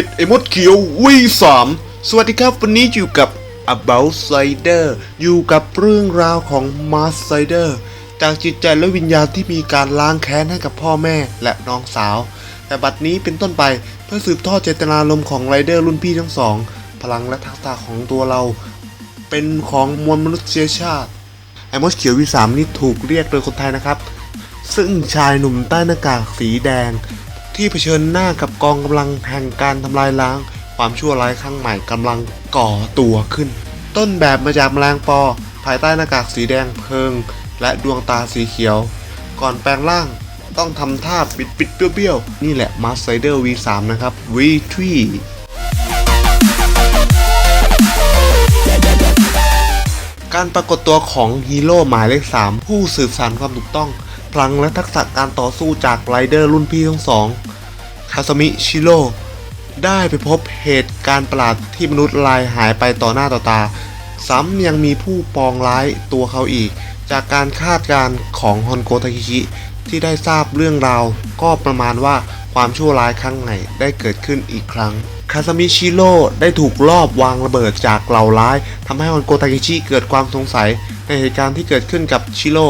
ดไอมดเขียว V3 สามสวัสดีครับวันนี้อยู่กับ About Slider อยู่กับเรื่องราวของ Mars Slider จากจิตใจและวิญญาณที่มีการล้างแค้นให้กับพ่อแม่และน้องสาว แต่บัดนี้เป็นต้นไปเพื่อสืบทอดเจตนารมณ์ของไรเดอร์รุ่นพี่ทั้งสอง พลังและทักษะของตัวเรา เป็นของมวลมนุษยชาติไอมดเขียว V3 นี่ถูกเรียกโดยคนไทยนะครับ ซึ่งชายหนุ่มใต้หน้ากากสีแดง ที่เผชิญหน้ากับกองกำลังแห่งการทำลายล้าง ความชั่วร้ายครั้งใหม่กำลังก่อตัวขึ้น ต้นแบบมาจากแมลงปอ ภายใต้หน้ากากสีแดงเพลิง และดวงตาสีเขียว ก่อนแปลงร่างต้องทำท่าปิดปิดเบี้ยวๆ นี่แหละมาสไซเดอร์ V3 นะครับ V3 การปรากฏตัวของฮีโร่หมายเลข 3 ผู้สืบสานความถูกต้อง พลังและทักษะการต่อสู้จากไรเดอร์รุ่นพี่ทั้งสองคาสมิชิโร่ได้ไปพบเหตุการณ์ประหลาดที่มนุษย์ลายหายไปต่อหน้าต่อตา ซ้ำยังมีผู้ปองร้ายตัวเขาอีก จากการคาดการณ์ของฮอนโกทาคิชิที่ได้ทราบเรื่องราว ก็ประมาณว่าความชั่วร้ายครั้งใหม่ได้เกิดขึ้นอีกครั้ง คาซามิชิโร่ได้ถูกลอบวางระเบิดจากเหล่าร้ายทำให้ฮอนโกทาคิชิเกิดความสงสัยในเหตุการณ์ที่เกิดขึ้นกับชิโร่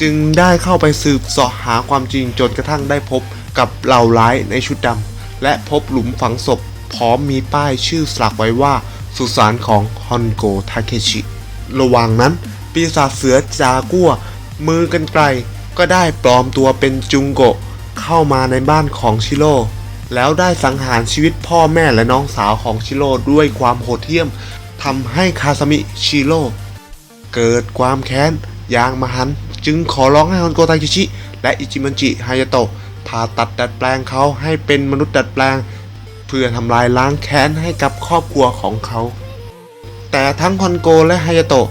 จึงได้เข้าไปสืบเสาะหาความจริงจนกระทั่งได้พบกับเหล่าร้ายในชุดดำและพบหลุมฝังศพ พร้อมมีป้ายชื่อสลักไว้ว่าสุสานของฮอนโกทาเคชิ ระหว่างนั้น ปีศาจเสือจากัวมือกันไกลก็ได้ปลอมตัวเป็นจุงโกะเข้ามาในบ้านของชิโร่แล้วได้สังหารชีวิตพ่อแม่และน้องสาวของชิโร่ด้วยความโหดเหี้ยมทำให้คาซามิชิโร่เกิดความแค้นอย่างมหันต์ จึงขอร้องให้ฮอนโกไทคิชิ และอิจิมันจิฮายาโตะผ่าตัดดัดแปลงเขาให้เป็นมนุษย์ดัดแปลง เพื่อทำลายล้างแค้นให้กับครอบครัวของเขา แต่ทั้งฮอนโกและฮายาโตะ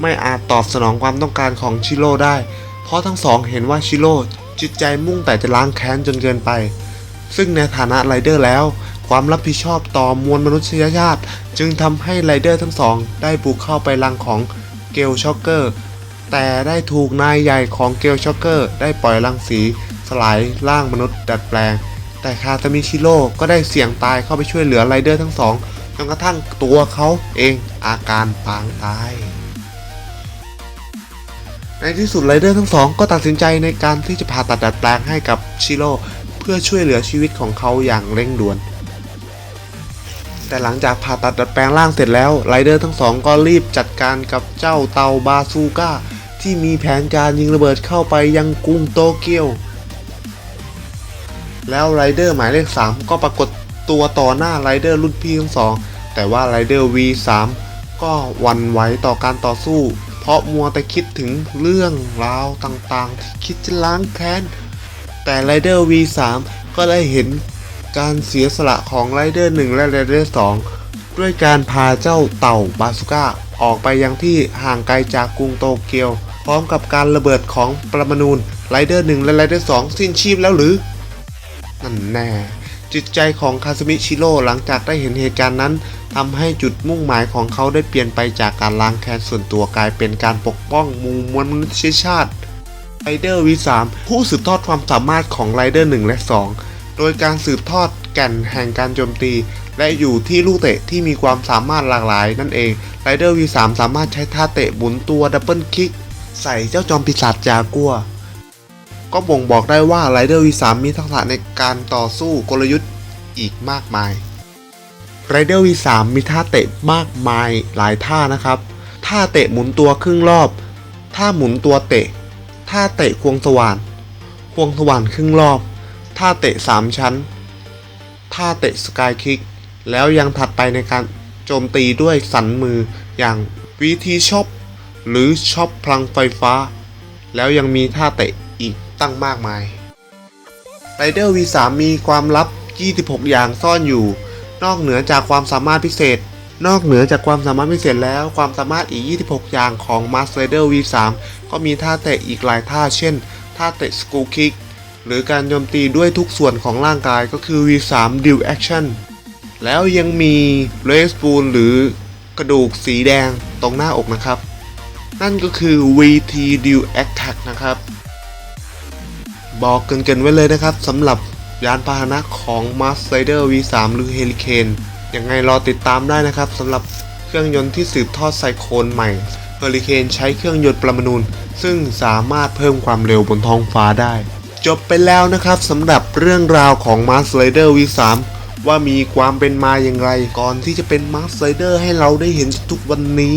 ไม่อาจตอบสนองความต้องการของชิโร่ได้ เพราะทั้งสองเห็นว่าชิโร่จิตใจมุ่งแต่จะล้างแค้นจนเกินไป ซึ่งในฐานะไรเดอร์แล้ว ความรับผิดชอบต่อมวลมนุษยชาติ จึงทำให้ไรเดอร์ทั้งสอง ได้บุกเข้าไปรังของเกลช็อกเกอร์ แต่ได้ถูกนายใหญ่ของเกลช็อกเกอร์ ได้ปล่อยรังสีสลายร่างมนุษย์ดัดแปลง แต่คาตามิชิโร่ก็ได้เสี่ยงตายเข้าไปช่วยเหลือไรเดอร์ทั้งสองจนกระทั่งตัวเขาเองอาการปางตาย ในที่สุดไรเดอร์ทั้งสองก็ตัดสินใจในการที่จะผ่าตัดดัดแปลงให้กับชิโร่เพื่อช่วยเหลือชีวิตของเขาอย่างเร่งด่วน แต่หลังจากผ่าตัดดัดแปลงร่างเสร็จแล้วไรเดอร์ทั้งสองก็รีบจัดการกับเจ้าเตาบาซูก้า ที่มีแผนการยิงระเบิดเข้าไปยังกรุงโตเกียว แล้วไรเดอร์หมายเลข 3 ก็ปรากฏตัวต่อหน้าไรเดอร์รุ่นพี่ทั้งสองแต่ว่าไรเดอร์ V3 ก็วันไหวต่อการต่อสู้ เพราะมัวแต่คิดถึงเรื่องราวต่างๆ ที่คิดจะล้างแค้น แต่ไรเดอร์ V3 ก็ได้เห็นการเสียสละของไรเดอร์1และไรเดอร์2ด้วยการพาเจ้าเต่าบาสุก้าออกไปยังที่ห่างไกลจากกรุงโตเกียว พร้อมกับการระเบิดของประมาณูนไรเดอร์1และไรเดอร์2สิ้นชีพแล้วหรือ นั่นแน่จิตใจของคาสมิชิโร่หลังจากได้เห็นเหตุการณ์นั้นทำให้จุดมุ่งหมายของเขาได้เปลี่ยนไปจากการล้างแค้นส่วนตัวกลายเป็นการปกป้องมูมวลมนุษยชาติไรเดอร์ V3 ผู้สืบทอดความสามารถของไรเดอร์1และ2โดยการสืบทอดแก่นแห่งการโจมตี และอยู่ที่ลูกเตะที่มีความสามารถหลากหลายนั่นเองไรเดอร์ V3 สามารถใช้ท่าเตะบุนตัวดับเบิลคิก ใส่เจ้าจอมปีศาจจากัว ก็บ่งบอกได้ว่าไรเดอร์ V3 มีทักษะในการต่อสู้กลยุทธ์อีกมากมายไรเดอร์ V3 มีท่าเตะมากมายหลายท่านะครับ ท่าเตะหมุนตัวครึ่งรอบ ท่าหมุนตัวเตะ ท่าเตะควงสว่าน ควงสว่านครึ่งรอบ ท่าเตะ3ชั้น ท่าเตะสกายคิก แล้วยังถัดไปในการโจมตีด้วยสันมืออย่างวิธีช็อป หรือช็อปพลังไฟฟ้า แล้วยังมีท่าเตะอีกตั้งมากมายไรเดอร์ V3 มีความลับ 26 อย่างซ่อนอยู่ นอกเหนือจากความสามารถพิเศษ นอกเหนือจากความสามารถพิเศษแล้ว ความสามารถอีก 26 อย่างของ Master Rider V3 ก็มีท่าเตะอีกหลายท่า เช่น ท่าเตะ School Kick หรือการโจมตีด้วยทุกส่วนของร่างกายก็คือ V3 Dual Action แล้วยังมี Race Spoon หรือกระดูกสีแดงตรงหน้าอกนะครับ นั่นก็คือ VT Dual Attack นะครับ บอกเกินๆไว้เลยนะครับสำหรับยานพาหนะของ Mars Rider V3 หรือ Hurricane ยังไงรอติดตามได้นะครับสำหรับเครื่องยนต์ที่สืบทอดไซโคลนใหม่ Hurricane ใช้เครื่องยนต์ประมาณูซึ่งสามารถเพิ่มความเร็วบนท้องฟ้าได้ จบไปแล้วนะครับสำหรับเรื่องราวของ Mars Rider V3 ว่ามีความเป็นมาอย่างไร ก่อนที่จะเป็น Mars Rider ให้เราได้เห็นทุกวันนี้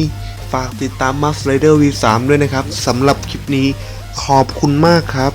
ฝากติดตาม Mars r a d e r V3 ด้วยนะครับสำหรับคลิปนี้ขอบคุณมากครับ